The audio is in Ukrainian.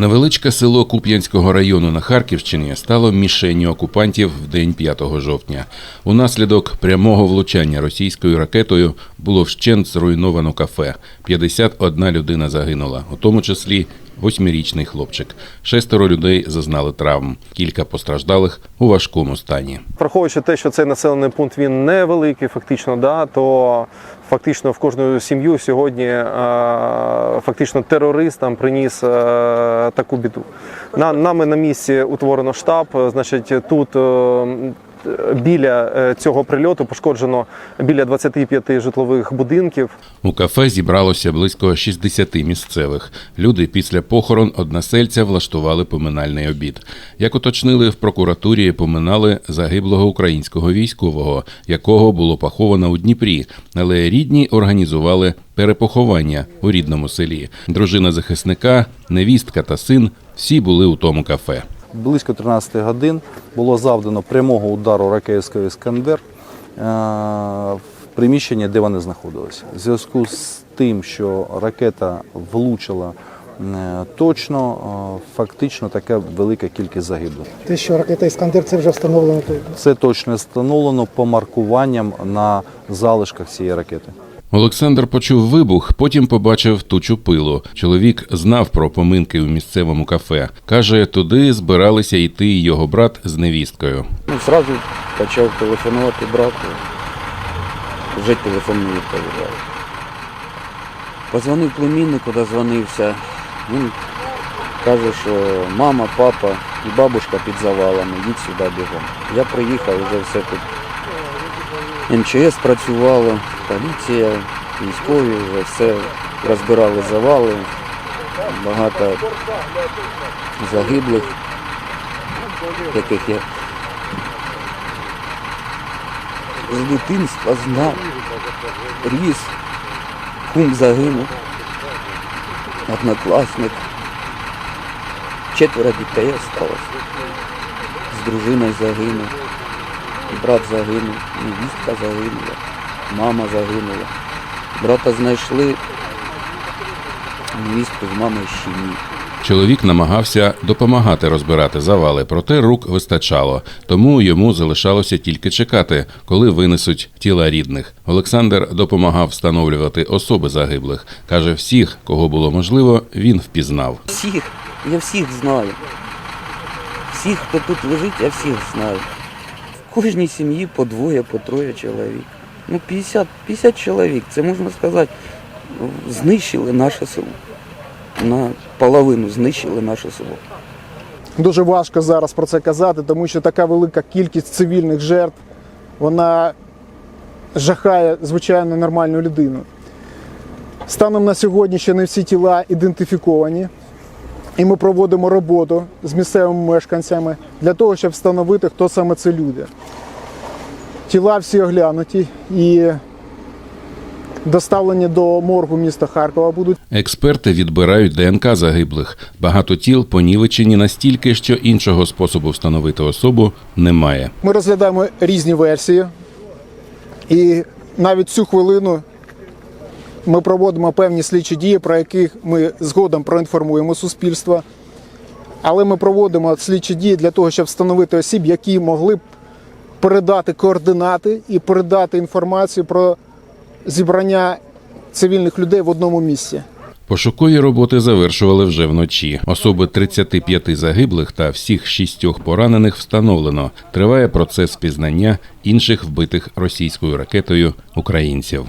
Невеличке село Куп'янського району на Харківщині стало мішенню окупантів в день 5 жовтня. Унаслідок прямого влучання російською ракетою було вщент зруйновано кафе. 51 людина загинула, у тому числі восьмирічний хлопчик. Шестеро людей зазнали травм. Кілька постраждалих у важкому стані. Враховуючи те, що цей населений пункт він невеликий, фактично, да, то фактично в кожну сім'ю сьогодні е, фактично терорист там приніс е, таку біду. На, нами на місці утворено штаб. е, Значить, тут біля е, цього прильоту пошкоджено біля 25 житлових будинків. У кафе зібралося близько 60 місцевих. Люди після похорон односельця влаштували поминальний обід. Як уточнили в прокуратурі, поминали загиблого українського військового, якого було поховано у Дніпрі, але рідні організували перепоховання у рідному селі. Дружина захисника, невістка та син всі були у тому кафе. Близько 13 годин було завдано прямого удару ракетської Іскандер е, в приміщенні, де вони знаходилися. В зв'язку з тим, що ракета влучила е, точно, е, фактично така велика кількість загиблих. Те, що ракета Іскандер, це вже встановлено. Це точно встановлено по маркуванням на залишках цієї ракети. Олександр почув вибух, потім побачив тучу пилу. Чоловік знав про поминки у місцевому кафе. Каже, туди збиралися йти й його брат з невісткою. Ну, зразу почав телефонувати брату. Вже телефон не відповідав. Позвонив племіннику, дозвонився. Він каже, що мама, папа і бабушка під завалами, їдь сюди бігом. Я приїхав, вже все тут. МЧС працювало, поліція, військові, все розбирали завали, багато загиблих, яких я з дитинства знав, ріс, кум загинув, однокласник, четверо дітей осталось. З дружиною загинув, брат загинув, невістка загинула, мама загинула. Брата знайшли, невістку з мамою ще ні. Чоловік намагався допомагати розбирати завали, проте рук вистачало, тому йому залишалося тільки чекати, коли винесуть тіла рідних. Олександр допомагав встановлювати особи загиблих. каже, всіх, кого було можливо, він впізнав. Всіх, я всіх знаю. Всіх, хто тут лежить, я всіх знаю. Кожній сім'ї по двоє, по троє чоловік. Ну, 50, 50 чоловік, це можна сказати, знищили наше село. На половину знищили наше село. Дуже важко зараз про це казати, тому що така велика кількість цивільних жертв вона жахає звичайно нормальну людину. Станом на сьогодні ще не всі тіла ідентифіковані, і ми проводимо роботу з місцевими мешканцями для того, щоб встановити, хто саме це люди. Тіла всі оглянуті і доставлені до моргу міста Харкова будуть. Експерти відбирають ДНК загиблих. Багато тіл понівечені настільки, що іншого способу встановити особу немає. Ми розглядаємо різні версії, і навіть цю хвилину ми проводимо певні слідчі дії, про яких ми згодом проінформуємо суспільство. Але ми проводимо слідчі дії для того, щоб встановити осіб, які могли б передати координати і передати інформацію про зібрання цивільних людей в одному місці. Пошукові роботи завершували вже вночі. Особи 35 загиблих та всіх шістьох поранених встановлено. Триває процес пізнання інших вбитих російською ракетою українців.